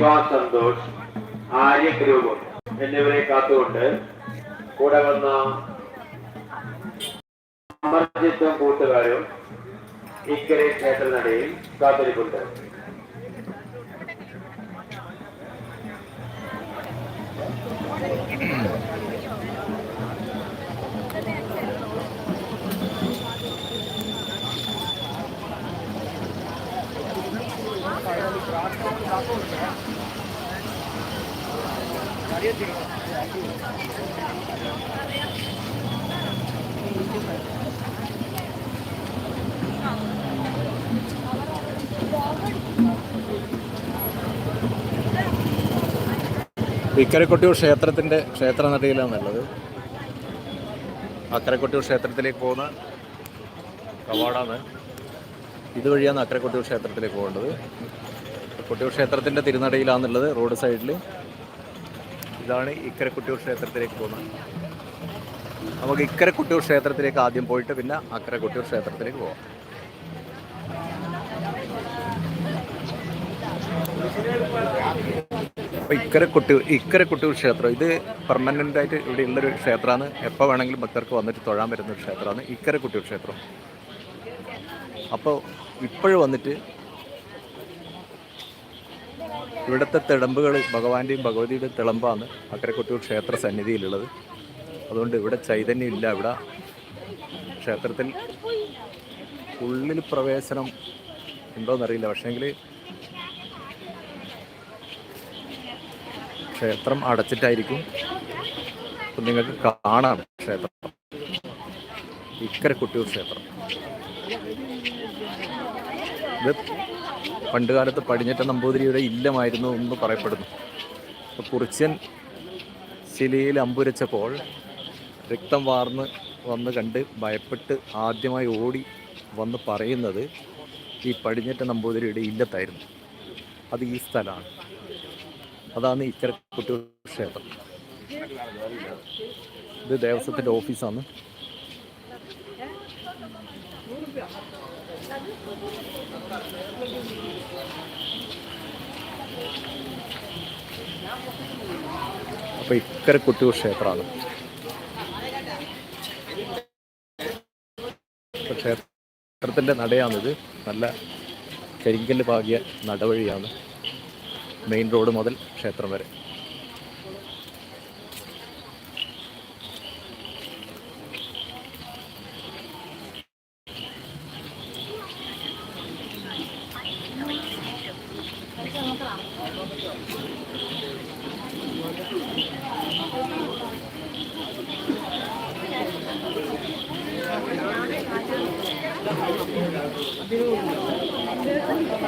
ദീപ സന്തോഷ് ആര്യ ഗ്രൂപും എന്നിവരെ കാത്തുകൊണ്ട് കൂടെ വന്ന അമർജിത്തും കൂട്ടുകാരും ഇക്കരെ ക്ഷേത്രനടയിൽ കാത്തിരിപ്പുണ്ട്. ഇക്കരക്കൊട്ടിയൂർ ക്ഷേത്രത്തിന്റെ ക്ഷേത്ര നടയിലാണുള്ളത് അക്കരക്കൊട്ടിയൂർ ക്ഷേത്രത്തിലേക്ക് പോകുന്ന കവാടാണ്. ഇതുവഴിയാണ് അക്കരക്കൊട്ടിയൂർ ക്ഷേത്രത്തിലേക്ക് പോകേണ്ടത്. കൊട്ടിയൂർ ക്ഷേത്രത്തിന്റെ തിരുനടയിലാണുള്ളത് റോഡ് സൈഡിൽ ഇതാണ് ഇക്കരക്കൊട്ടിയൂർ ക്ഷേത്രത്തിലേക്ക് പോകുന്നത്. നമുക്ക് ഇക്കരക്കൊട്ടിയൂർ ക്ഷേത്രത്തിലേക്ക് ആദ്യം പോയിട്ട് പിന്നെ അക്കരക്കൊട്ടിയൂർ ക്ഷേത്രത്തിലേക്ക് പോവാം. അപ്പോൾ ഇക്കര കുട്ടിയൂർ ഇക്കര കുട്ടിയൂർ ക്ഷേത്രം ഇത് പെർമനന്റ് ആയിട്ട് ഇവിടെ ഉള്ളൊരു ക്ഷേത്രമാണ്. എപ്പോൾ വേണമെങ്കിലും ഭക്തർക്ക് വന്നിട്ട് തൊഴാൻ വരുന്ന ഒരു ക്ഷേത്രമാണ് ഇക്കര കുട്ടിയൂർ ക്ഷേത്രം. അപ്പോൾ ഇപ്പോഴും വന്നിട്ട് ഇവിടുത്തെ തിളമ്പുകൾ ഭഗവാന്റെയും ഭഗവതിയുടെയും തിളമ്പാണ് അക്കരക്കൊട്ടൂർ ക്ഷേത്ര സന്നിധിയിലുള്ളത്. അതുകൊണ്ട് ഇവിടെ ചൈതന്യം ഇല്ല ഇവിടെ. ക്ഷേത്രത്തിൽ ഉള്ളിൽ പ്രവേശനം ഉണ്ടോയെന്നറിയില്ല പക്ഷേങ്കിൽ ക്ഷേത്രം അടച്ചിട്ടായിരിക്കും. അപ്പം നിങ്ങൾക്ക് കാണാം ക്ഷേത്രം. ഇക്കരക്കുട്ടിയൂർ ക്ഷേത്രം. ഇത് പണ്ട് കാലത്ത് പടിഞ്ഞറ്റ നമ്പൂതിരിയുടെ ഇല്ലമായിരുന്നു എന്ന് പറയപ്പെടുന്നു. അപ്പോൾ കുറിച്യൻ ശിലയിൽ അമ്പുരച്ചപ്പോൾ രക്തം വാർന്ന് വന്ന് കണ്ട് ഭയപ്പെട്ട് ആദ്യമായി ഓടി വന്ന് പറയുന്നത് ഈ പടിഞ്ഞറ്റ നമ്പൂതിരിയുടെ ഇല്ലത്തായിരുന്നു. അത് ഈ സ്ഥലമാണ്. അതാണ് ഇത്തരക്കുട്ടി ക്ഷേത്രം ഇത് ദേവസ്വത്തിന്റെ ഓഫീസാണ്. അപ്പോൾ ഇക്കര കുട്ടിയൂർ ക്ഷേത്രമാണ്. ക്ഷേത്രത്തിന്റെ നടയാണിത്. നല്ല കരിങ്കൽ പാകിയ നടവഴിയാണ് മെയിൻ റോഡ് മുതൽ ക്ഷേത്രം വരെ.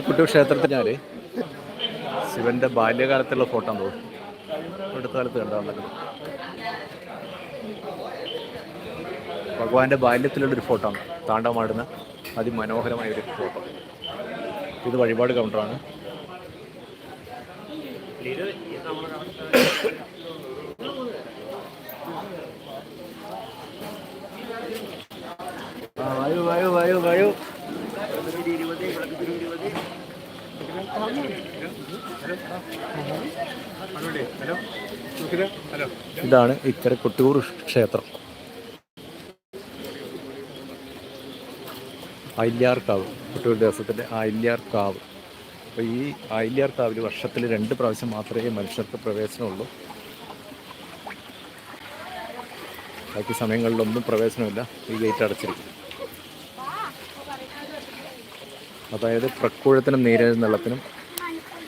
കുട്ടൂർ ക്ഷേത്രത്തിൽ ഞാൻ ശിവന്റെ ബാല്യകാലത്തുള്ള ഫോട്ടോ തോന്നുന്നു അടുത്ത കാലത്ത് കണ്ടാൽ ഭഗവാന്റെ ബാല്യത്തിലുള്ളൊരു ഫോട്ടോ ആണ്. താണ്ടമാടുന്ന അതിമനോഹരമായ ഒരു ഫോട്ടോ. ഇത് വഴിപാട് കൗണ്ടറാണ്. ആ, വായു വായു വരൂ വരൂ ഇതാണ് ഇക്കര കൊട്ടൂർ ക്ഷേത്രം. അയില്യാർക്കാവ് കൊട്ടൂർ ദേവസ്വത്തിന്റെ അയില്യാർക്കാവ് അപ്പോൾ ഈ അയില്യാർക്കാവിൽ വർഷത്തിൽ രണ്ട് പ്രാവശ്യം മാത്രമേ മനുഷ്യർക്ക് പ്രവേശനമുള്ളൂ. ബാക്കി സമയങ്ങളിലൊന്നും പ്രവേശനമില്ല. ഈ ഗേറ്റ് അടച്ചിരിക്കും. അതായത് പ്രക്കുഴത്തിനും നീരെഴുന്നള്ളത്തിനും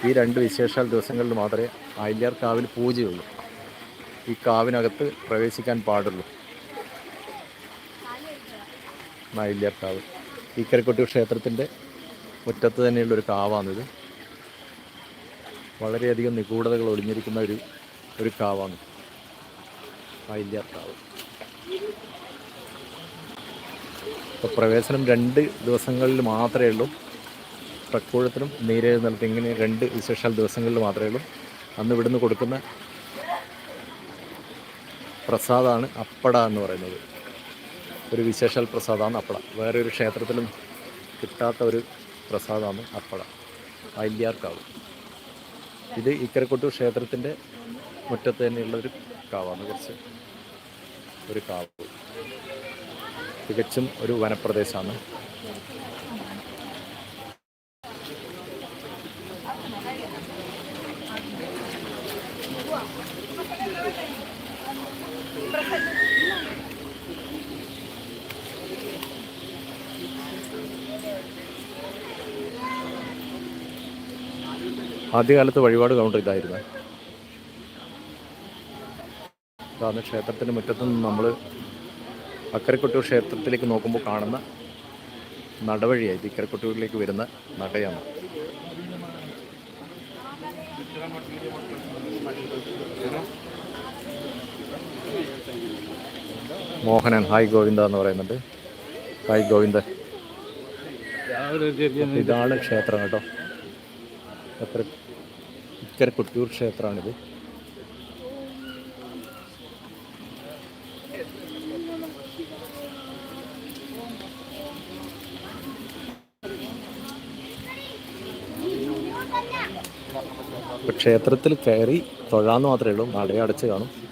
ഈ രണ്ട് വിശേഷാൽ ദിവസങ്ങളിൽ മാത്രമേ ആയില്യാർ കാവിൽ പൂജയുള്ളൂ. ഈ കാവിനകത്ത് പ്രവേശിക്കാൻ പാടുള്ളൂ. ആയില്യാർ കാവ്. ഈ കരക്കൊട്ടി ക്ഷേത്രത്തിന്റെ മുറ്റത്ത് തന്നെയുള്ള ഒരു കാവാണിത്. വളരെയധികം നിഗൂഢതകൾ ഒളിഞ്ഞിരിക്കുന്ന ഒരു ഒരു കാവാണ് ആയില്യാർ കാവ്. അപ്പോൾ പ്രവേശനം രണ്ട് ദിവസങ്ങളിൽ മാത്രമേ ഉള്ളൂ. പ്രക്കൂഴത്തിനും നീരെഴുന്നള്ളത്ത് ഇങ്ങനെ രണ്ട് വിശേഷാൽ ദിവസങ്ങളിൽ മാത്രമേ ഉള്ളൂ. അന്ന് ഇവിടുന്ന് കൊടുക്കുന്ന പ്രസാദമാണ് അപ്പട എന്ന് പറയുന്നത്. ഒരു വിശേഷാൽ പ്രസാദമാണ് അപ്പട. വേറെ ഒരു ക്ഷേത്രത്തിലും കിട്ടാത്ത ഒരു പ്രസാദമാണ് അപ്പട. അയ്യാർക്കാവ് ഇത് ഇക്കരക്കൊട്ടൂർ ക്ഷേത്രത്തിന്റെ മുറ്റത്ത് തന്നെയുള്ളൊരു കാവാണ്. കുറച്ച് ഒരു കാവ്. തികച്ചും ഒരു വനപ്രദേശമാണ്. ആദ്യകാലത്ത് വഴിപാട് കൗണ്ടർ ഇതായിരുന്നു. അതാണ് ക്ഷേത്രത്തിന്റെ മുറ്റത്ത് നിന്ന് നമ്മൾ അക്കരക്കൊട്ടൂർ ക്ഷേത്രത്തിലേക്ക് നോക്കുമ്പോൾ കാണുന്ന നടവഴിയായി ഇക്കരക്കൊട്ടൂരിലേക്ക് വരുന്ന നടയാണ്. മോഹനൻ ഹായ് ഗോവിന്ദ എന്ന് പറയുന്നുണ്ട്. ഹായ് ഗോവിന്ദ. ഇതാണ് ക്ഷേത്രം കേട്ടോ. എത്ര ഇക്കര കൊട്ടിയൂർ ക്ഷേത്രമാണിത്. ക്ഷേത്രത്തിൽ കയറി തൊഴാന്ന് മാത്രമേ ഉള്ളൂ. നടയടച്ച് കാണും.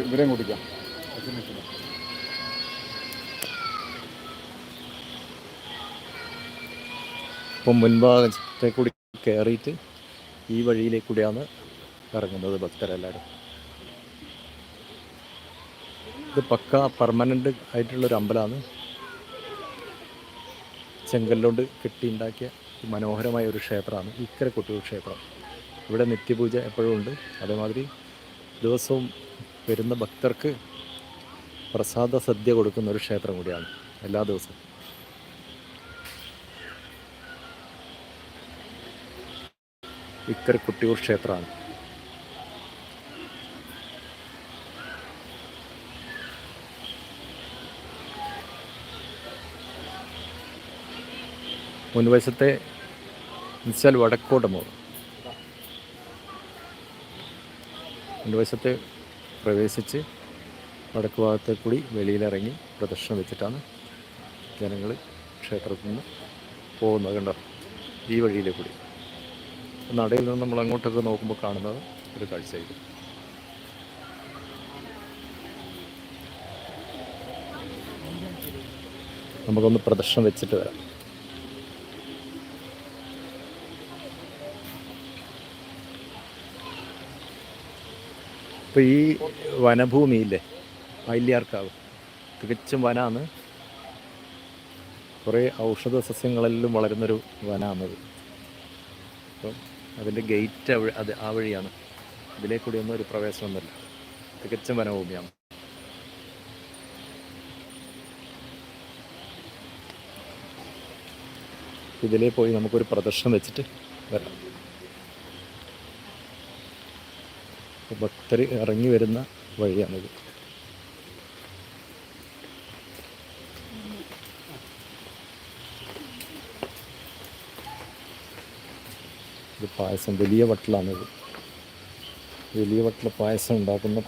ഇവരെയും കുടിക്കാം ഇപ്പം മുൻഭാഗത്തെ കൂടി കയറിയിട്ട് ഈ വഴിയിലേക്ക് കൂടിയാണ് ഇറങ്ങുന്നത് ഭക്തരെല്ലാവരും. ഇത് പക്ക പെർമനന്റ് ആയിട്ടുള്ളൊരു അമ്പലമാണ്. ചെങ്കല്ലുകൊണ്ട് കെട്ടിയുണ്ടാക്കിയ മനോഹരമായ ഒരു ക്ഷേത്രമാണ്. ഇക്കര കൊട്ടിയൂർ ക്ഷേത്രം. ഇവിടെ നിത്യപൂജ എപ്പോഴും ഉണ്ട്. അതേമാതിരി ദിവസവും വരുന്ന ഭക്തർക്ക് പ്രസാദ സദ്യ കൊടുക്കുന്ന ഒരു ക്ഷേത്രം കൂടിയാണ് എല്ലാ ദിവസവും. ഇക്കര കുട്ടിയൂർ ക്ഷേത്രമാണ്. മുൻവശത്തെ എന്നുവെച്ചാൽ വടക്കോട്ട് മോൾ മുൻവശത്തെ പ്രവേശിച്ച് വടക്ക് ഭാഗത്തെ കൂടി വെളിയിലിറങ്ങി പ്രദർശനം വെച്ചിട്ടാണ് ജനങ്ങൾ ക്ഷേത്രത്തിൽ നിന്ന് പോകുന്നത് കണ്ടോ? ഈ വഴിയിലെ കൂടി. നടയിൽ നിന്ന് നമ്മൾ അങ്ങോട്ടൊക്കെ നോക്കുമ്പോൾ കാണുന്നത് ഒരു കാഴ്ചയായിരിക്കും നമുക്കൊന്ന് പ്രദർശനം വെച്ചിട്ട് വരാം. ഇപ്പോൾ ഈ വനഭൂമിയില്ലേ മൈല്യാർക്കാവ് തികച്ചും വനമാണ് കുറേ ഔഷധ സസ്യങ്ങളെല്ലാം വളരുന്നൊരു വനമാണത് അപ്പം അതിന്റെ ഗേറ്റ് അവ അത് ആ വഴിയാണ്. ഇതിലേ കൂടി ഒന്നും ഒരു പ്രവേശനമൊന്നുമില്ല. തികച്ചും വനഭൂമിയാണ്. ഇതിലേ പോയി നമുക്കൊരു പ്രദർശനം വെച്ചിട്ട് വരാം. ഭക്തർ ഇറങ്ങി വരുന്ന വഴിയാണിത്. ഇത് പായസം വലിയ വട്ടലാണിത്. വലിയ വട്ടല പായസം ഉണ്ടാക്കുന്ന